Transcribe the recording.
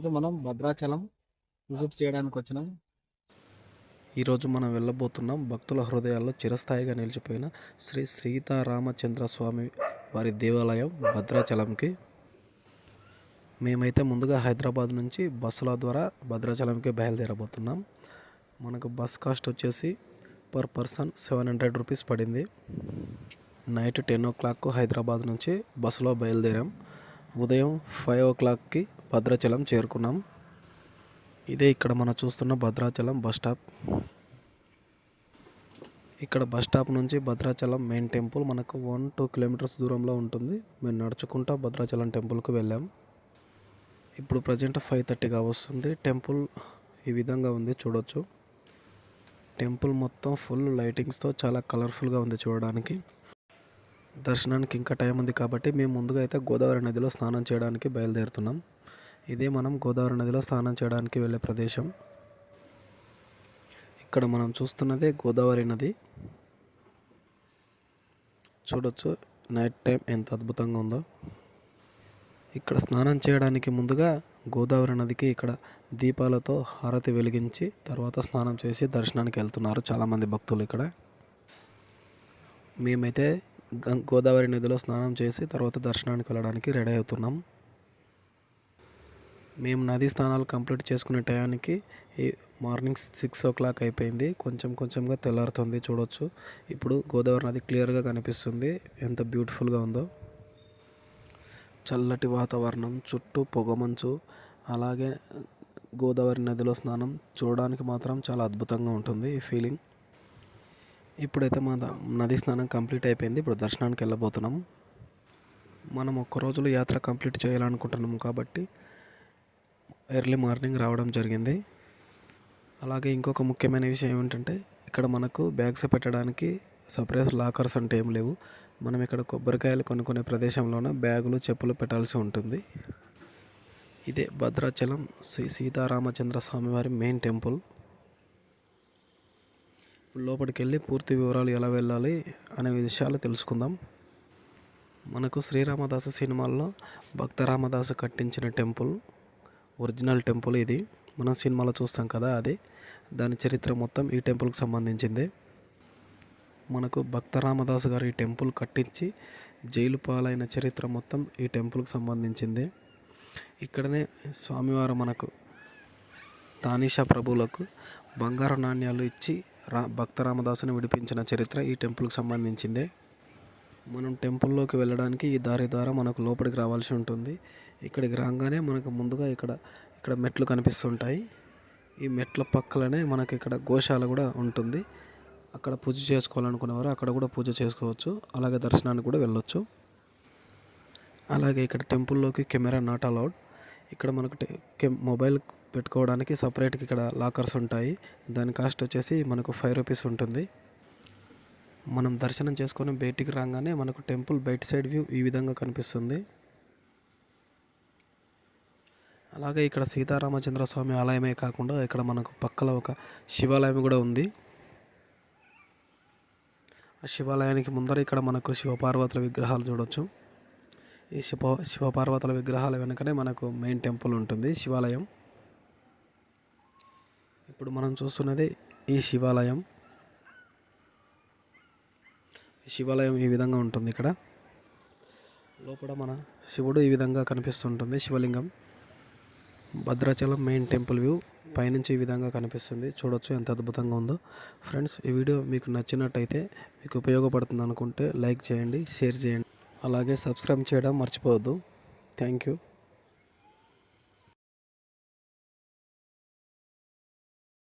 ఈరోజు మనం భద్రాచలం విజిట్ చేయడానికి వచ్చినాం. ఈరోజు మనం వెళ్ళబోతున్నాం భక్తుల హృదయాల్లో చిరస్థాయిగా నిలిచిపోయిన శ్రీ సీతారామచంద్ర స్వామి వారి దేవాలయం భద్రాచలంకి. మేమైతే ముందుగా హైదరాబాద్ నుంచి బస్సుల ద్వారా భద్రాచలంకి బయలుదేరబోతున్నాం. మనకు బస్ కాస్ట్ వచ్చేసి per person seven hundred rupees పడింది. Night ten o'clock Hyderabad నుంచి బస్సులో బయలుదేరాం. ఉదయం ఫైవ్ ఓ క్లాక్కి భద్రాచలం చేరుకున్నాం. ఇదే ఇక్కడ మనం చూస్తున్న భద్రాచలం బస్ స్టాప్. ఇక్కడ బస్ స్టాప్ నుంచి భద్రాచలం మెయిన్ టెంపుల్ మనకు వన్ టూ కిలోమీటర్స్ దూరంలో ఉంటుంది. మేము నడుచుకుంటా భద్రాచలం టెంపుల్కి వెళ్ళాం. ఇప్పుడు ప్రజెంట్ ఫైవ్ థర్టీగా వస్తుంది టెంపుల్ ఈ విధంగా ఉంది చూడొచ్చు. టెంపుల్ మొత్తం ఫుల్ లైటింగ్స్తో చాలా కలర్ఫుల్గా ఉంది చూడడానికి. దర్శనానికి ఇంకా టైం ఉంది కాబట్టి మేము ముందుగా అయితే గోదావరి నదిలో స్నానం చేయడానికి బయలుదేరుతున్నాం. ఇదే మనం గోదావరి నదిలో స్నానం చేయడానికి వెళ్ళే ప్రదేశం. ఇక్కడ మనం చూస్తున్నదే గోదావరి నది. చూడొచ్చు నైట్ టైం ఎంత అద్భుతంగా ఉందో. ఇక్కడ స్నానం చేయడానికి ముందుగా గోదావరి నదికి ఇక్కడ దీపాలతో హారతి వెలిగించి తర్వాత స్నానం చేసి దర్శనానికి వెళ్తున్నారు చాలామంది భక్తులు ఇక్కడ. మేమైతే గం- గోదావరి నదిలో స్నానం చేసి తర్వాత దర్శనానికి వెళ్ళడానికి రెడీ అవుతున్నాం. మేము నది స్నానాలు కంప్లీట్ చేసుకునే టయానికి ఈ మార్నింగ్ సిక్స్ ఓ క్లాక్ అయిపోయింది. కొంచెం కొంచెంగా తెల్లారుతుంది చూడొచ్చు. ఇప్పుడు గోదావరి నది క్లియర్గా కనిపిస్తుంది. ఎంత బ్యూటిఫుల్గా ఉందో. చల్లటి వాతావరణం చుట్టూ పొగమంచు అలాగే గోదావరి నదిలో స్నానం చూడడానికి మాత్రం చాలా అద్భుతంగా ఉంటుంది ఈ ఫీలింగ్. ఇప్పుడైతే మా నది స్నానం కంప్లీట్ అయిపోయింది. ఇప్పుడు దర్శనానికి వెళ్ళబోతున్నాం. మనం ఒక్క రోజులో యాత్ర కంప్లీట్ చేయాలనుకుంటున్నాము కాబట్టి ఎర్లీ మార్నింగ్ రావడం జరిగింది. అలాగే ఇంకొక ముఖ్యమైన విషయం ఏమిటంటే ఇక్కడ మనకు బ్యాగ్స్ పెట్టడానికి సపరేట్ లాకర్స్ అంటే ఏం లేవు. మనం ఇక్కడ కొబ్బరికాయలు కొనుక్కునే ప్రదేశంలోనే బ్యాగులు చెప్పులు పెట్టాల్సి ఉంటుంది. ఇదే భద్రాచలం శ్రీ సీతారామచంద్ర స్వామివారి మెయిన్ టెంపుల్. లోపలికి వెళ్ళి పూర్తి వివరాలు ఎలా వెళ్ళాలి అనే విషయాలు తెలుసుకుందాం. మనకు శ్రీరామదాసు సినిమాల్లో భక్త రామదాసు కట్టించిన టెంపుల్. ఒరిజినల్ టెంపుల్ ఇది. మనం సినిమాలో చూస్తాం కదా అది. దాని చరిత్ర మొత్తం ఈ టెంపుల్కి సంబంధించింది. మనకు భక్త రామదాసు గారు ఈ టెంపుల్ కట్టించి జైలు పాలైన చరిత్ర మొత్తం ఈ టెంపుల్కి సంబంధించింది. ఇక్కడనే స్వామివారు మనకు తానీషా ప్రభువులకు బంగారు నాణ్యాలు ఇచ్చి రా భక్త రామదాసుని విడిపించిన చరిత్ర ఈ టెంపుల్కి సంబంధించిందే. మనం టెంపుల్లోకి వెళ్ళడానికి ఈ దారి ద్వారా మనకు లోపలికి రావాల్సి ఉంటుంది. ఇక్కడికి రాగానే మనకు ముందుగా ఇక్కడ ఇక్కడ మెట్లు కనిపిస్తుంటాయి. ఈ మెట్ల పక్కలనే మనకి ఇక్కడ గోశాల కూడా ఉంటుంది. అక్కడ పూజ చేసుకోవాలనుకునేవారు అక్కడ కూడా పూజ చేసుకోవచ్చు. అలాగే దర్శనానికి కూడా వెళ్ళొచ్చు. అలాగే ఇక్కడ టెంపుల్లోకి కెమెరా నాట్ అలౌడ్. ఇక్కడ మనకు మొబైల్ పెట్టుకోవడానికి సపరేట్గా ఇక్కడ లాకర్స్ ఉంటాయి. దాని కాస్ట్ వచ్చేసి మనకు ఫైవ్ రూపీస్ ఉంటుంది. మనం దర్శనం చేసుకొని బయటికి రాగానే మనకు టెంపుల్ బయట సైడ్ వ్యూ ఈ విధంగా కనిపిస్తుంది. అలాగే ఇక్కడ సీతారామచంద్ర స్వామి ఆలయమే కాకుండా ఇక్కడ మనకు పక్కల ఒక శివాలయం కూడా ఉంది. ఆ శివాలయానికి ముందర ఇక్కడ మనకు శివపార్వతుల విగ్రహాలు చూడొచ్చు. ఈ శివ శివపార్వతుల విగ్రహాల వెనుకనే మనకు మెయిన్ టెంపుల్ ఉంటుంది శివాలయం. ఇప్పుడు మనం చూస్తున్నది ఈ శివాలయం. ఈ శివాలయం ఈ విధంగా ఉంటుంది ఇక్కడ. లోపల మన శివుడు ఈ విధంగా కనిపిస్తుంటుంది శివలింగం. భద్రాచలం మెయిన్ టెంపుల్ వ్యూ పైనుంచి ఈ విధంగా కనిపిస్తుంది. చూడొచ్చు ఎంత అద్భుతంగా ఉందో. ఫ్రెండ్స్ ఈ వీడియో మీకు నచ్చినట్టయితే మీకు ఉపయోగపడుతుంది అనుకుంటే లైక్ చేయండి షేర్ చేయండి. అలాగే సబ్స్క్రైబ్ చేయడం మర్చిపోవద్దు. Thank you.